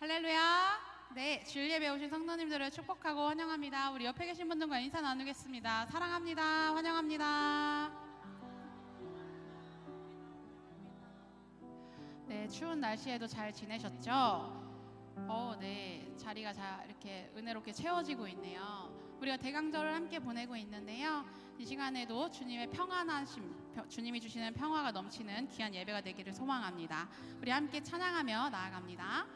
할렐루야. 네, 예배 오신 성도님들을 축복하고 환영합니다. 우리 옆에 계신 분들과 인사 나누겠습니다. 사랑합니다. 환영합니다. 네, 추운 날씨에도 잘 지내셨죠? 어, 네. 자리가 잘 이렇게 은혜롭게 채워지고 있네요. 우리가 대강절을 함께 보내고 있는데요. 이 시간에도 주님의 평안하심, 펴- 주님이 주시는 평화가 넘치는 귀한 예배가 되기를 소망합니다. 우리 함께 찬양하며 나아갑니다.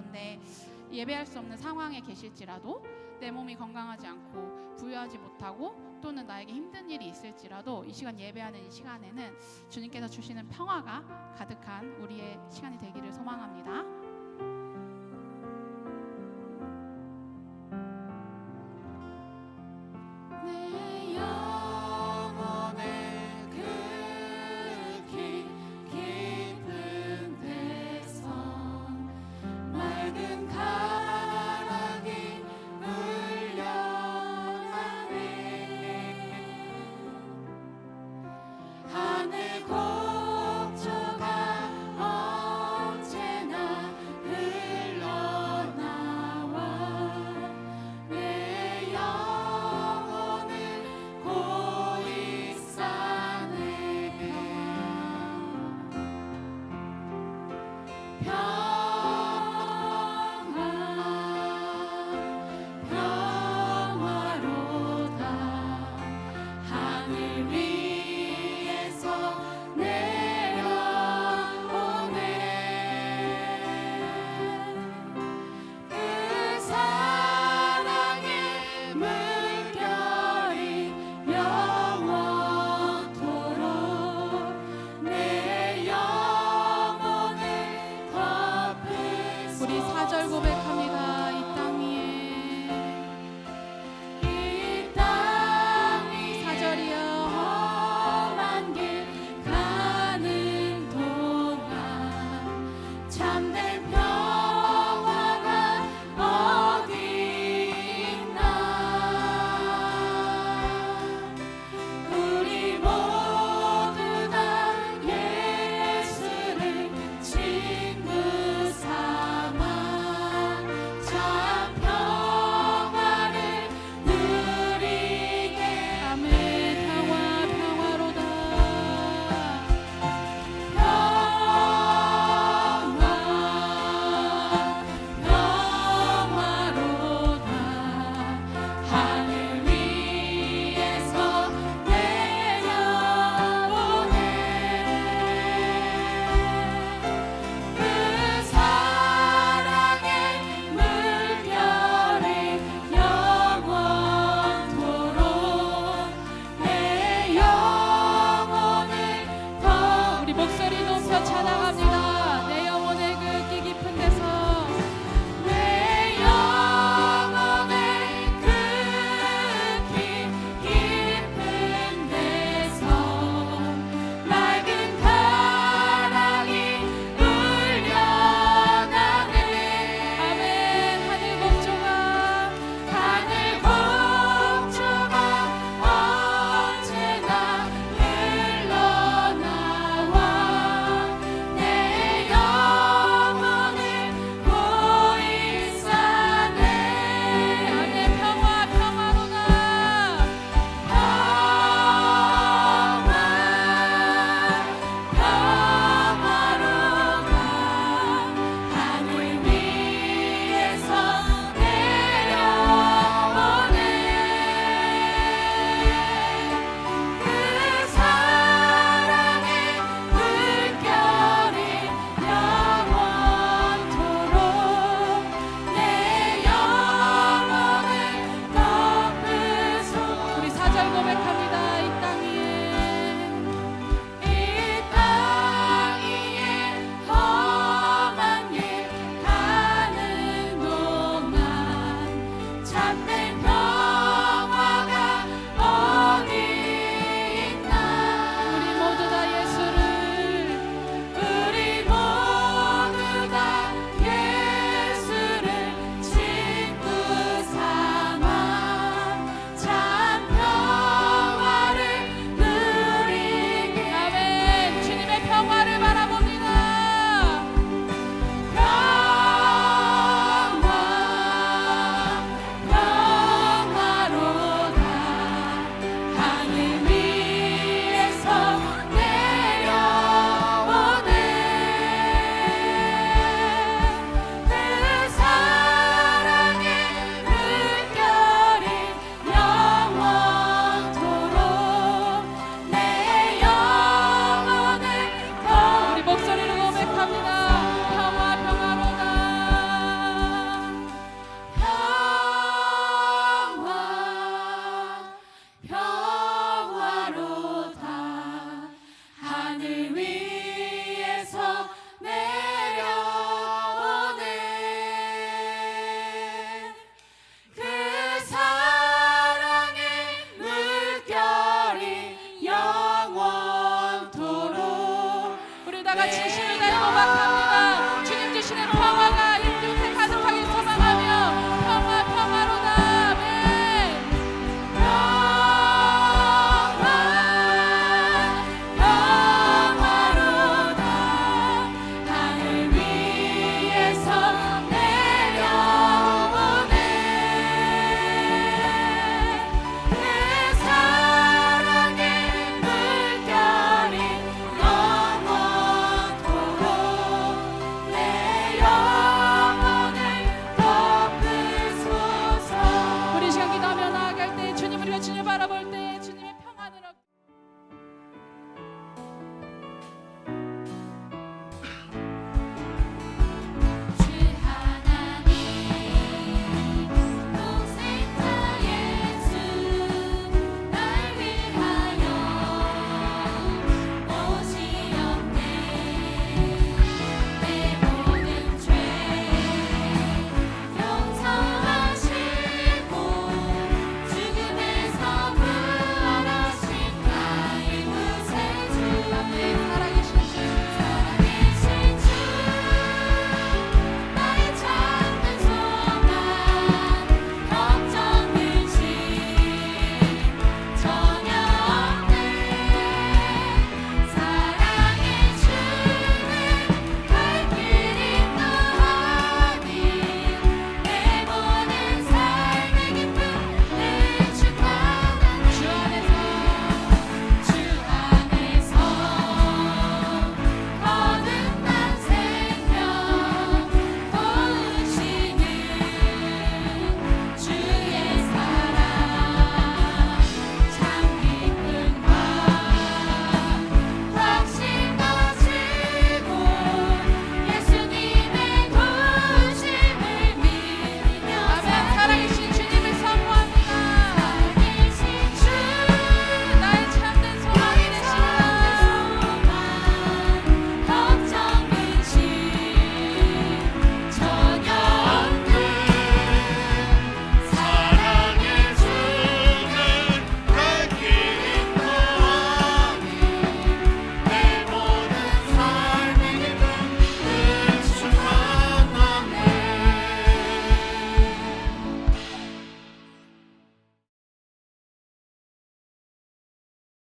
가운데 예배할 수 없는 상황에 계실지라도 내 몸이 건강하지 않고 부유하지 못하고 또는 나에게 힘든 일이 있을지라도 이 시간 예배하는 이 시간에는 주님께서 주시는 평화가 가득한 우리의 시간이 되기를 소망합니다. 大概七。